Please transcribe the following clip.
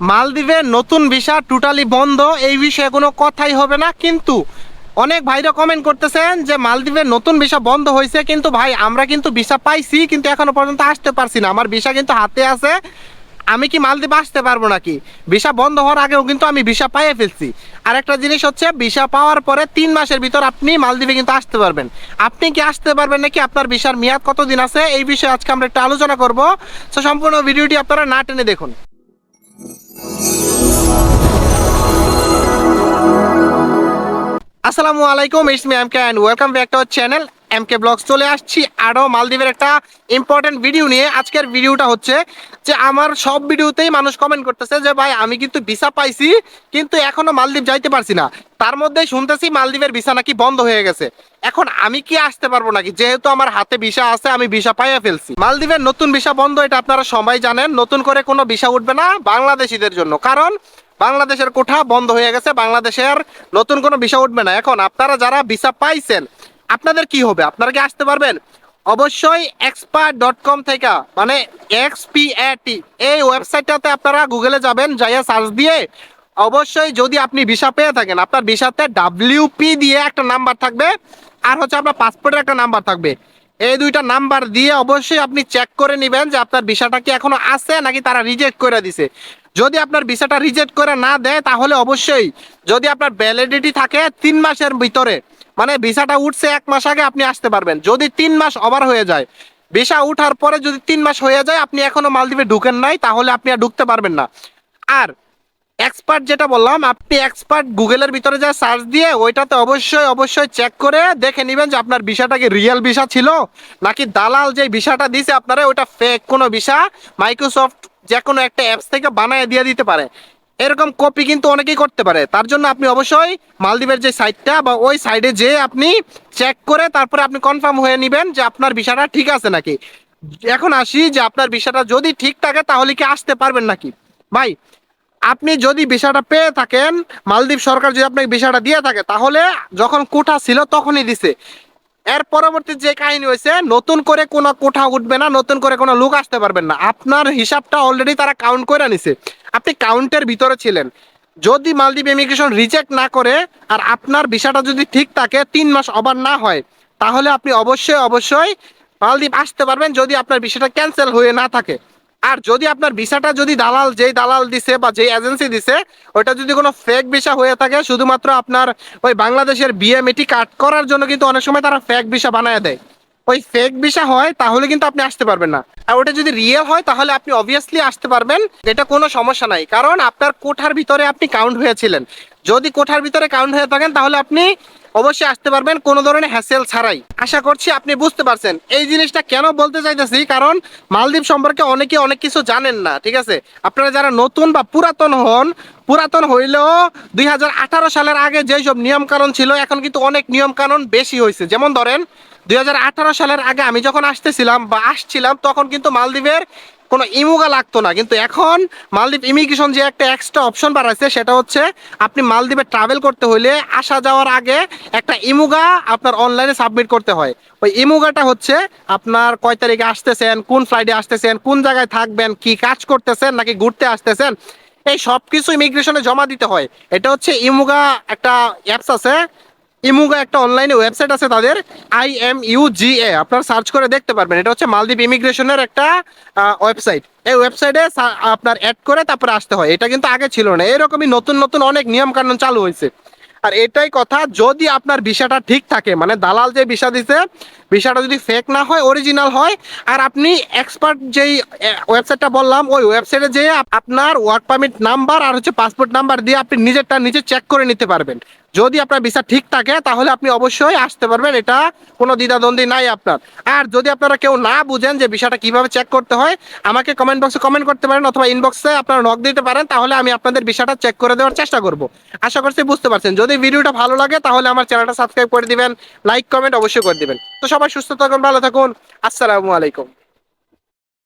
মালদ্বীপের নতুন visa totally বন্ধ, এই বিষয়ে কোনো কথাই হবে না। কিন্তু অনেক ভাইরা কমেন্ট করতেছেন যে মালদ্বীপের নতুন ভিসা বন্ধ হয়েছে, কিন্তু ভাই আমরা কিন্তু ভিসা পাইছি, কিন্তু এখনও পর্যন্ত আসতে পারছি না। আমার ভিসা কিন্তু হাতে আছে, আমি কি মালদ্বীপ আসতে পারব নাকি? ভিসা বন্ধ হওয়ার আগেও কিন্তু আমি ভিসা পাইয়ে ফেলছি। আর একটা জিনিস হচ্ছে, ভিসা পাওয়ার পরে তিন মাসের ভিতর আপনি মালদ্বীপে কিন্তু আসতে পারবেন। আপনি কি আসতে পারবেন নাকি? আপনার ভিসার মেয়াদ কতদিন আছে? এই বিষয়ে আজকে আমরা একটু আলোচনা করব। তো সম্পূর্ণ ভিডিওটি আপনারা না টেনে দেখুন। আসসালামু আলাইকুম it's me M K and welcome back to channel M K vlogs চলে আসছি আরও মালদ্বীপের একটা ইম্পর্টেন্ট ভিডিও নিয়ে। আজকের ভিডিওটা হচ্ছে যে আমার সব ভিডিওতেই মানুষ কমেন্ট করতেছে যে, ভাই, আমি কিন্তু ভিসা পাইছি, কিন্তু এখনও মালদ্বীপ যাইতে পারছি না। তার মধ্যে শুনতেছি মালদ্বীপের ভিসা নাকি বন্ধ হয়ে গেছে। এখন আমি কি আসতে পারব নাকি? যেহেতু আমার হাতে ভিসা আছে, আমি ভিসা পাইয়া ফেলছি। মালদ্বীপের নতুন ভিসা বন্ধ, এটা আপনারা সবাই জানেন। নতুন করে কোনো ভিসা উঠবে না বাংলাদেশিদের জন্য। কারণ বাংলাদেশের কোঠা বন্ধ হয়ে গেছে, বাংলাদেশের নতুন কোনো ভিসা উঠবে না। এখন আপনারা যারা ভিসা পাইছেন, আপনাদের কি হবে? আপনারা কি আসতে পারবেন? অবশ্যই এক্সপার্ট ডট কম থেকে মানে এক্স পি এই ওয়েবসাইটটাতে আপনারা গুগলে যাবেন, যাইয়া সার্চ দিয়ে অবশ্যই যদি আপনি ভিসা পেয়ে থাকেন, আপনার ভিসাতে ডাব্লিউপি দিয়ে একটা নাম্বার থাকবে, আর হচ্ছে আপনার পাসপোর্টের একটা নাম্বার থাকবে। এই দুইটা নাম্বার দিয়ে অবশ্যই আপনি চেক করে নেবেন যে আপনার ভিসাটা কি এখনও আছে নাকি তারা রিজেক্ট করে দিছে। যদি আপনার ভিসাটা রিজেক্ট করে না দেয়, তাহলে অবশ্যই যদি আপনার ভ্যালিডিটি থাকে তিন মাসের ভিতরে মানে ভিসাটা উঠছে এক মাস আগে আপনি আসতে পারবেন। যদি তিন মাস ওভার হয়ে যায়, ভিসা উঠার পরে যদি তিন মাস হয়ে যায়, আপনি এখনও মালদ্বীপে ঢুকেন নাই, তাহলে আপনি আর ঢুকতে পারবেন না। আর এক্সপার্ট যেটা বললাম, আপনি এক্সপার্ট গুগলের ভিতরে যা সার্চ দিয়ে ওইটাতে অবশ্যই অবশ্যই চেক করে দেখে নেবেন যে আপনার ভিসাটা কি রিয়েল ভিসা ছিল, নাকি দালাল যে ভিসাটা দিছে আপনারা, ওইটা ফেক কোনো ভিসা মাইক্রোসফট যে কোনো একটা অ্যাপস থেকে বানায় দিয়ে দিতে পারে। এরকম কপি কিন্তু অনেকেই করতে পারে। তার জন্য আপনি অবশ্যই মালদ্বীপের যে সাইটটা বা ওই সাইডে যে আপনি চেক করে তারপরে আপনি কনফার্ম হয়ে নেবেন যে আপনার ভিসাটা ঠিক আছে নাকি। এখন আসি যে আপনার ভিসাটা যদি ঠিক থাকে, তাহলে কি আসতে পারবেন নাকি? ভাই আপনি যদি ভিসাটা পেয়ে থাকেন, মালদ্বীপ সরকার যদি আপনাকে ভিসাটা দিয়ে থাকে, তাহলে যখন কোঠা ছিল তখনই দিছে। এর পরবর্তী যে কাহিনী হয়েছে, নতুন করে কোনো কোঠা উঠবে না, নতুন করে কোনো লোক আসতে পারবেন না। আপনার হিসাবটা অলরেডি তারা কাউন্ট করে নিছে। আপনি কাউন্টের ভিতরে ছিলেন। যদি মালদ্বীপ ইমিগ্রেশন রিজেক্ট না করে, আর আপনার ভিসাটা যদি ঠিক থাকে, তিন মাস ওভার না হয়, তাহলে আপনি অবশ্যই অবশ্যই মালদ্বীপ আসতে পারবেন যদি আপনার ভিসাটা ক্যান্সেল হয়ে না থাকে। আর যদি আপনার ভিসাটা যদি দালাল, যেই দালাল দিছে বা যেই এজেন্সি দিছে, ওইটা যদি কোনো ফেক ভিসা হয়ে থাকে, শুধুমাত্র আপনার ওই বাংলাদেশের বিএমএটি কাট করার জন্য কিন্তু অনেক সময় তারা ফেক ভিসা বানায় দেয়। ওই ফেক ভিসা হয়, তাহলে কিন্তু আপনি আসতে পারবেন না। আর ওটা যদি রিয়েল হয়, তাহলে আপনি অবভিয়াসলি আসতে পারবেন। এটা কোনো সমস্যা নাই। কারণ আপনার কোঠার ভিতরে আপনি কাউন্ট হয়েছিলেন। যদি কোঠার ভিতরে কাউন্ট হয়ে থাকেন, তাহলে আপনি অবশ্যই আসতে পারবেন কোনো ধরনের হ্যাসেল ছাড়াই। আশা করছি আপনি বুঝতে পারছেন। এই জিনিসটা কেন বলতে চাইতেছি? কারণ মালদ্বীপ সম্পর্কে অনেকে অনেক কিছু জানেন না, ঠিক আছে? আপনারা যারা নতুন বা পুরাতন হন, পুরাতন হইলেও দুই হাজার আঠারো সালের আগে যেসব নিয়মকানুন ছিল, এখন কিন্তু অনেক নিয়মকানুন বেশি হয়েছে যেমন ধরেন, দুই হাজার আঠারো সালের আগে আমি যখন আসতেছিলাম বা আসছিলাম, তখন কিন্তু মালদ্বীপের কোনো ইমুগা লাগতো না। কিন্তু এখন মালদ্বীপ ইমিগ্রেশন যে একটা এক্সট্রা অপশন বাড়াইছে, সেটা হচ্ছে আপনি মালদ্বীপে ট্রাভেল করতে হলে আসা যাওয়ার আগে একটা ইমুগা আপনার অনলাইনে সাবমিট করতে হয়। ওই ইমুগাটা হচ্ছে আপনার কয় তারিখে আসতেছেন, কোন ফ্লাইটে আসতেছেন, কোন জায়গায় থাকবেন, কি কাজ করতেছেন নাকি ঘুরতে আসতেছেন, এই সব কিছু ইমিগ্রেশনে জমা দিতে হয়। এটা হচ্ছে ইমুগা একটা অ্যাপস আছে ইমুগা একটা অনলাইনে ওয়েবসাইট আছে তাদের I M U G A আপনারা সার্চ করে দেখতে পারবেন। এটা হচ্ছে মালদ্বীপ ইমিগ্রেশনের একটা ওয়েবসাইট এই ওয়েবসাইটে আপনার অ্যাড করে তারপরে আসতে হয়। এটা কিন্তু আগে ছিল না। এরকমই নতুন নতুন অনেক নিয়ম কানুন চালু হয়েছে। আর এটাই কথা, যদি আপনার ভিসাটা ঠিক থাকে মানে দালাল যে ভিসা দিছে, ভিসাটা যদি ফেক না হয় অরিজিনাল হয়, আর আপনি এক্সপার্ট যেই ওয়েবসাইটটা বললাম, ওই ওয়েবসাইটে যেয়ে আপনার ওয়ার্ক পারমিট নাম্বার আর হচ্ছে পাসপোর্ট নাম্বার দিয়ে আপনি নিজেরটা নিজে চেক করে নিতে পারবেন। যদি আপনার ভিসা ঠিক থাকে, তাহলে আপনি অবশ্যই আসতে পারবেন। এটা কোনো দ্বিধাদ্বন্দ্বী নাই আপনার। আর যদি আপনারা কেউ না বুঝেন যে বিষয়টা কীভাবে চেক করতে হয়, আমাকে কমেন্ট বক্সে কমেন্ট করতে পারেন অথবা ইনবক্সে আপনারা নক দিতে পারেন, তাহলে আমি আপনাদের বিষয়টা চেক করে দেওয়ার চেষ্টা করব। আশা করছি বুঝতে পারছেন। যদি ভিডিওটা ভালো লাগে, তাহলে আমার চ্যানেলটা সাবস্ক্রাইব করে দিবেন। লাইক কমেন্ট অবশ্যই করে দিবেন। তো সবাই সুস্থ থাকুন, ভালো থাকুন। আসসালামু আলাইকুম।